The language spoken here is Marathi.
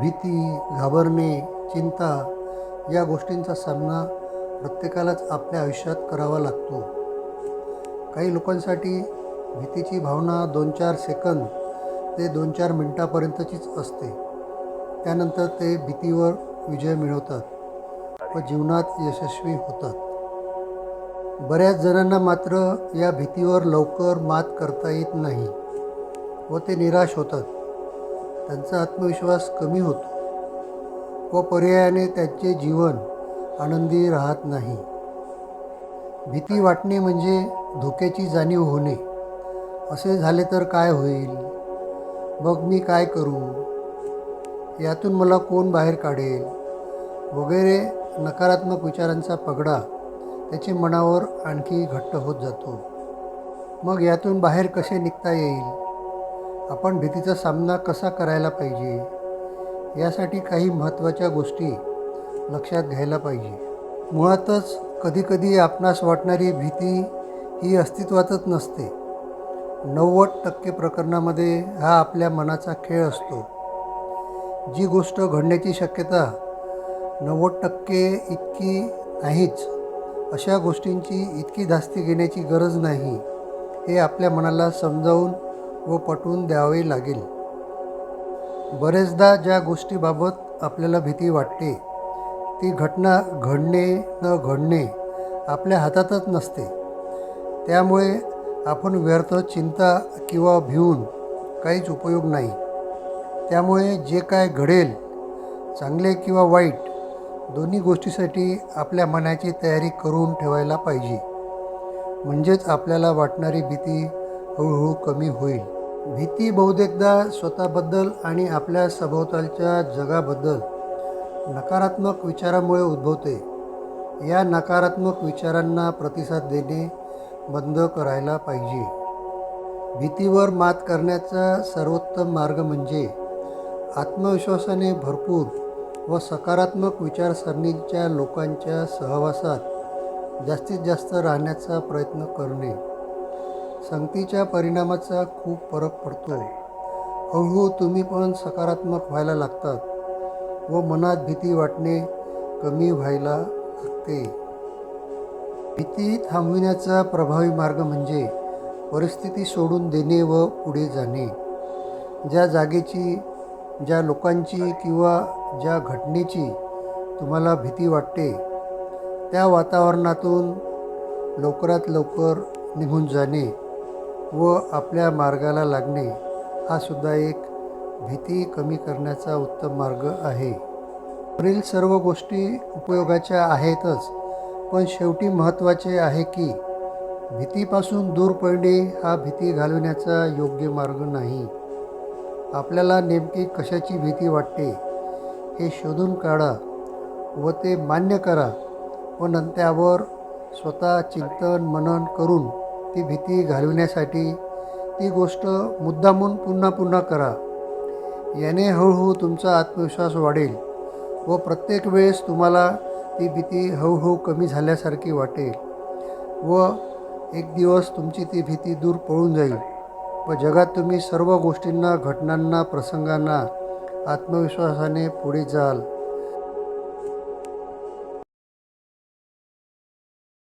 भीती घाबरणे चिंता या गोष्टींचा सामना प्रत्येकालाच आपल्या आयुष्यात करावा लागतो. काही लोकांसाठी भीतीची भावना दोन चार सेकंद ते दोन चार मिनटापर्यंतचीच असते. त्यानंतर ते भीतीवर विजय मिळवतात व जीवनात यशस्वी होतात. बऱ्याच जणांना मात्र या भीतीवर लवकर मात करता येत नाही व ते निराश होतात. त्यांचा आत्मविश्वास कमी होतो. व पर्यायाने त्यांचे जीवन आनंदी राहत नाही. भीती वाटणे म्हणजे धोक्याची जाणीव होणे. असे झाले तर काय होईल? मग मी काय करू? यातून मला कोण बाहेर काढेल? वगैरे नकारात्मक विचारांचा पगडा त्याचे मनावर आणखी घट्ट होत जातो. मग यातून बाहेर कसे निघता येईल? आपण भीतीचा सामना कसा करायला पाहिजे? यासाठी काही महत्त्वाच्या गोष्टी लक्षात घ्यायला पाहिजे. मुळातच कधीकधी आपणास वाटणारी भीती ही अस्तित्वातच नसते. नव्वद टक्के प्रकरणामध्ये हा आपल्या मनाचा खेळ असतो. जी गोष्ट घडण्याची शक्यता नव्वद टक्के इतकी नाहीच अशा गोष्टींची इतकी धास्ती घेण्याची गरज नाही हे आपल्या मनाला समजावून व पटवून द्यावे लागेल. बरेचदा ज्या गोष्टीबाबत आपल्याला भीती वाटते ती घटना घडणे न घडणे आपल्या हातातच नसते. त्यामुळे आपण व्यर्थ चिंता किंवा भिवून काहीच उपयोग नाही. त्यामुळे जे काय घडेल चांगले किंवा वाईट दोन्ही गोष्टीसाठी आपल्या मनाची तयारी करून ठेवायला पाहिजे. म्हणजेच आपल्याला वाटणारी भीती हळूहळू कमी होईल. भीती बहुतेकदा स्वतःबद्दल आणि आपल्या सभोवतालच्या जगाबद्दल नकारात्मक विचारामुळे उद्भवते. या नकारात्मक विचारांना प्रतिसाद देणे बंद करायला पाहिजे. भीतीवर मात करण्याचा सर्वोत्तम मार्ग म्हणजे आत्मविश्वासाने भरपूर व सकारात्मक विचारसरणीच्या लोकांच्या सहवासात जास्तीत जास्त राहण्याचा प्रयत्न करणे. संगतीच्या परिणामाचा खूप फरक पडतो. हळूहळू तुम्ही पण सकारात्मक व्हायला लागतात व मनात भीती वाटणे कमी व्हायला लागते. भीती थांबविण्याचा प्रभावी मार्ग म्हणजे परिस्थिती सोडून देणे व पुढे जाणे. ज्या जागेची ज्या लोकांची किंवा ज्या घटनेची तुम्हाला भीती वाटते त्या वातावरणातून लवकरात लवकर निघून जाणे. व आपल्या मार्गाला लागणे हा सुद्धा एक भीती कमी करण्याचा उत्तम मार्ग आहे. वरील सर्व गोष्टी उपयोगाच्या आहेतच पण शेवटी महत्त्वाचे आहे की भीतीपासून दूर पडणे हा भीती घालवण्याचा योग्य मार्ग नाही. आपल्याला नेमकी कशाची भीती वाटते हे शोधून काढा व ते मान्य करा व नंतर स्वतः चिंतन मनन करून ती भीती घालवण्यासाठी ती गोष्ट मुद्दामून पुन्हा पुन्हा करा. याने हळूहळू तुमचा आत्मविश्वास वाढेल व प्रत्येक वेळेस तुम्हाला ती भीती हळूहळू कमी झाल्यासारखी वाटेल व एक दिवस तुमची ती भीती दूर पळून जाईल व जगात तुम्ही सर्व गोष्टींना घटनांना प्रसंगांना आत्मविश्वासाने पुढे जाल.